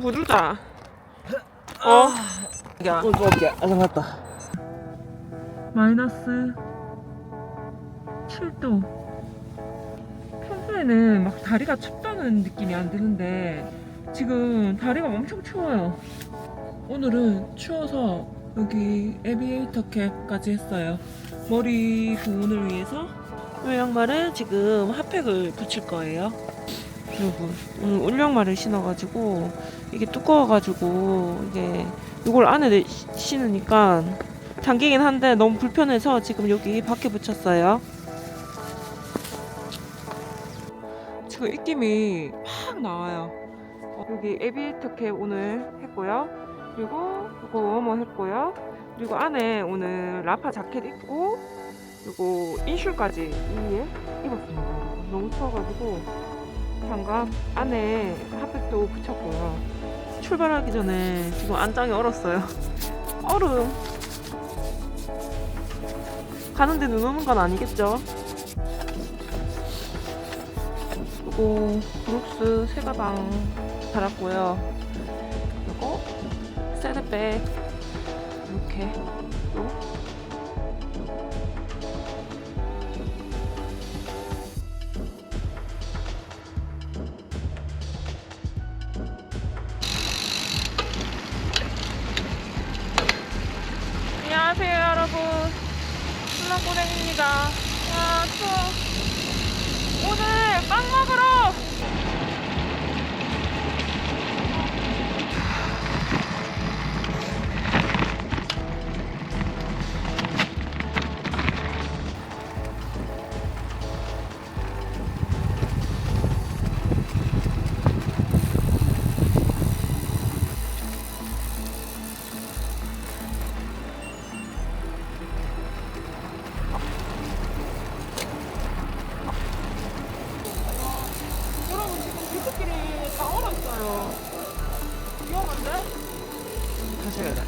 부르자. 어? 야. 어, 좋게 아상 갔다. 마이너스 7도. 평소에는 막 다리가 춥다는 느낌이 안 드는데 지금 다리가 엄청 추워요. 오늘은 추워서 여기 에비에이터 캡까지 했어요. 머리 보온을 위해서 이 양말에 지금 핫팩을 붙일 거예요. 여러분 오늘 올양말을 신어가지고 이게 두꺼워가지고 이게 이걸 안에 내- 신으니까 잠기긴 한데 너무 불편해서 지금 여기 밖에 붙였어요. 지금 입김이 막 나와요. 어, 여기 에비에이터 캡 오늘 했고요. 그리고 이거 워머 했고요. 그리고 안에 오늘 라파 자켓 입고 그리고 인슐까지 위에 입었습니다. 너무 추워가지고 장갑 안에 핫팩도 붙였고요. 출발하기 전에 지금 안장이 얼었어요. 얼음. 가는데 눈 오는 건 아니겠죠? 그리고 브룩스 새 가방 달았고요. 그리고 새드백 이렇게 꼬랭입니다. 와 추워 여러분 지금 길쭉길이 다 얼었어요 위험한데? 다시 가자.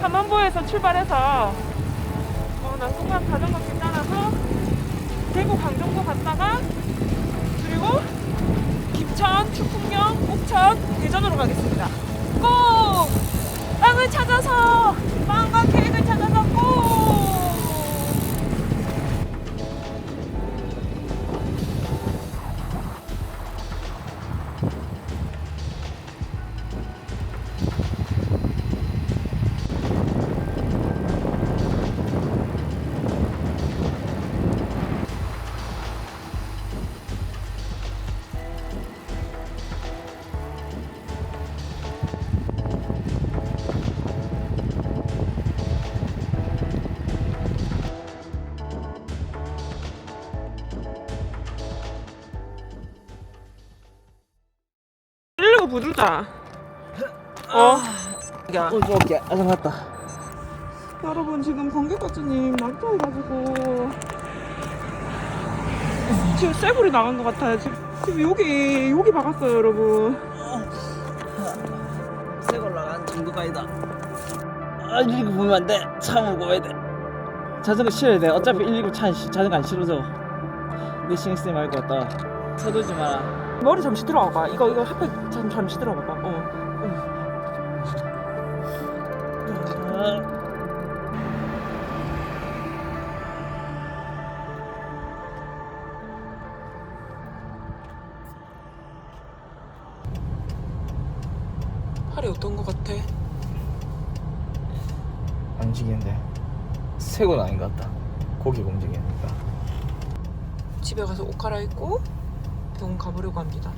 삼만보에서 출발해서 어, 나 순간 자전거 부르자. 어? 야. 어, 아상 갔다. 여러분 지금 관계과주님 낙타해가지고 지금 쇠불이 나간 것 같아요. 지금, 지금 여기 여기 박았어요, 여러분. 새걸 나간 정도가 아니다. 아, 119 보면 안 돼. 차 몰고 와야 돼. 자전거 실어야 돼. 어차피 119차 자전거 안 실어져. 내 신경 쓰지 말고 왔다. 서두지 마라. 머리 잠시 들어와봐. 이거 이거 핫팩 잠 잠시 들어와봐. 어. 아, 팔이 어떤 것 같아? 안 움직이는데. 새건 아닌 것 같다. 고기가 움직이니까. 집에 가서 옷 갈아입고 병원 가보려고 합니다.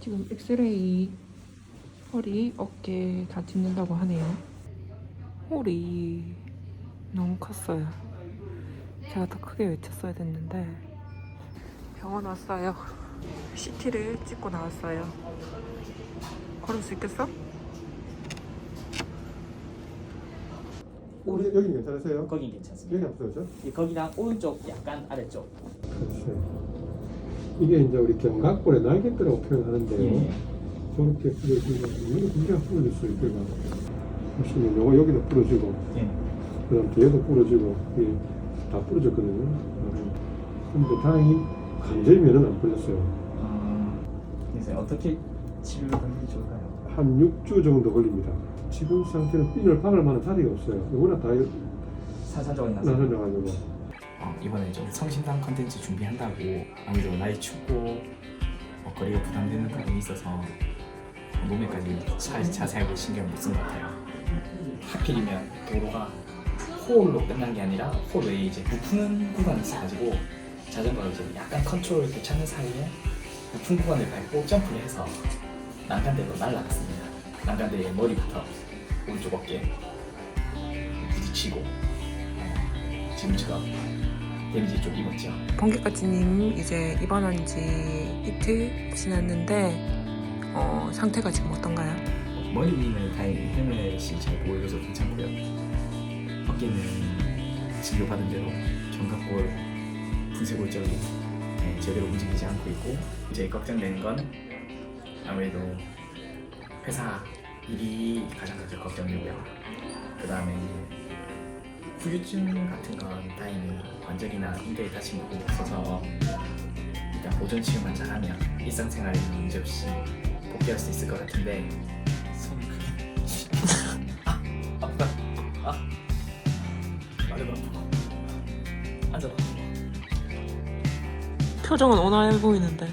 지금 엑스레이 허리, 어깨 다 찍는다고 하네요. 홀이 너무 컸어요. 제가 더 크게 외쳤어야 됐는데 병원 왔어요. CT를 찍고 나왔어요. 걸을 수 있겠어? 우리 여기 괜찮으세요? 거긴 괜찮습니다. 여기 아프죠? 거기랑 오른쪽 약간 아래쪽. 이게 이제 우리 견갑골의 날개뼈라고 표현하는데요. 예. 저렇게 여기 굉장히 부러질 수 있고요. 보시면 요거 여기도 부러지고, 예. 그다음 뒤에도 부러지고, 이게 다 부러졌거든요. 어. 근데 다행히 관절 면은 안 부러졌어요. 아, 그래서 어떻게 치료를 받는 게 좋을까요? 한 6주 정도 걸립니다. 지금 상태는 핀을 박을 만한 자리가 없어요. 워낙 다 산산조각이 나서 나서져가지고. 어, 이번에 좀 성심당 컨텐츠 준비한다고 아무래도 날이 춥고 어, 거리가 부담되는 부분이 있어서 몸에까지 자, 자세하게 신경을 못쓴 것 같아요. 하필이면 도로가 홀로 끝난 게 아니라 홀 외에 이제 부푸는 구간이 있어가지고 자전거를 이제 약간 컨트롤 괜찮은 사이에 부푼 구간을 밟고 점프를 해서 난간대로 날아갔습니다. 난간대에 머리부터 오른쪽 어깨 부딪히고 어, 지금처럼 데미지 좀 입었죠. 번개까지님 이제 입원한 지 이틀 지났는데 어, 상태가 지금 어떤가요? 머리는 다행히 헬멧이 잘 보여줘서 괜찮고요. 어깨는 진료받은 대로 견갑골 분쇄골절이 네, 제대로 움직이지 않고 있고 이제 걱정되는 건 아무래도 회사 일이 가장 큰 걱정이고요. 그 다음에 후유증 같은 건 다행히 관절이나 인대에 다친 부분이 없어서 일단 보존 치유만 잘하면 일상생활에 문제없이 복귀할 수 있을 것 같은데 아. 아프고 앉아봐. 표정은 온화해 보이는데